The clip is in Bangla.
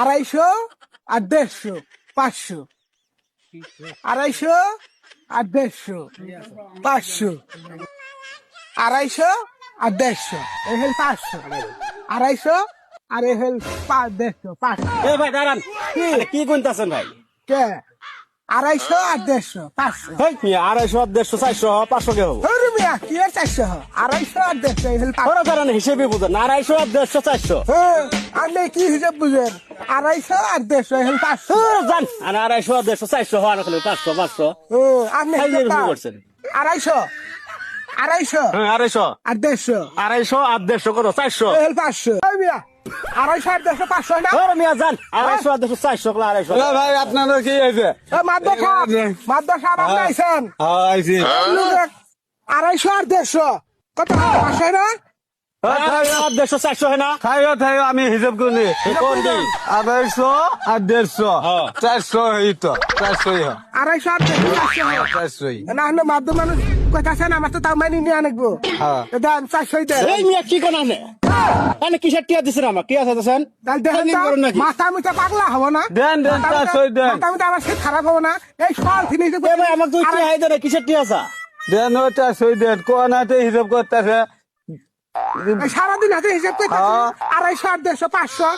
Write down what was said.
আড়াইশো আর দেড়শো পাঁচশো। আড়াইশো আর দেড়শো পাঁচশো। আড়াইশো আর দেড়শো এ হল পাঁচশো। আড়াইশো আর এ হল দেড়শো পাঁচশো। এ ভাই দাঁড়ান। কি? আরে কি গুনতেছেন ভাই? কে? আড়াইশো আর দেড়শো পাঁচশো। আড়াইশো দেড়শো চারশো পাঁচশো কে হব কি আর চারশো? আড়াইশো আর দেড়শো হিসেবে বুঝেন। আড়াইশো আর দেড়শো চারশো। হ্যাঁ, আপনি কি হিসাব বুঝেন? আড়াইশো আর দেড়শো এই পাঁচশো। ও, জান। আর আড়াইশো আর দেড়শো চারশো হওয়া না খালি পাঁচশো পাঁচশো। ও, আপনি করছেন। আড়াইশো আড়াইশো। হ্যাঁ আড়াইশো। আর দেড়শো। আড়াইশো আর দেড়শো কত? চারশো। পাঁচশো। আড়াইশো আর দেড়শো পাঁচশো না মিয়া জান। আড়াইশো আর দেড়শো চারশো কলা আড়াইশো। এ ভাই আপনাদের কি হয়েছে এ মাদ্দ সাহেব মাদ্দ সাহেব আপনি আইসেন আইছি। আড়াইশো আর দেড়শো। কত? পাঁচশো না দেড়শো চারশো হয় না? খাইও খাইও আমি হিসাব করি এ কোন দিন? আড়াইশো আর দেড়শো হ্যাঁ। চারশো এই তো চারশোই আড়াইশো আর দেড়শো পাঁচশো হয়। চারশোই। না হলে মাদ্দ মানুষ কথা আছে না আমার তো তাও মাইনি নিয়ে আনব। হ্যাঁ। চারশোই দেন। কি কোন তাহলে কিসের টিয়া দিছেন মাথা পাগলা হব না? দেন, দেন, চারশোই দেন। মাথা আমার খারাপ হব না। এই সব দুই টিয়া হাই দেন কিসের টিয়া আছে? দেন ও চারশোই দেন। কোন হাতে হিসাব করতেছে? সারাদিন আছে হিসেব করতে হ্যাঁ। আড়াইশো আর দেড়শো পাঁচশো?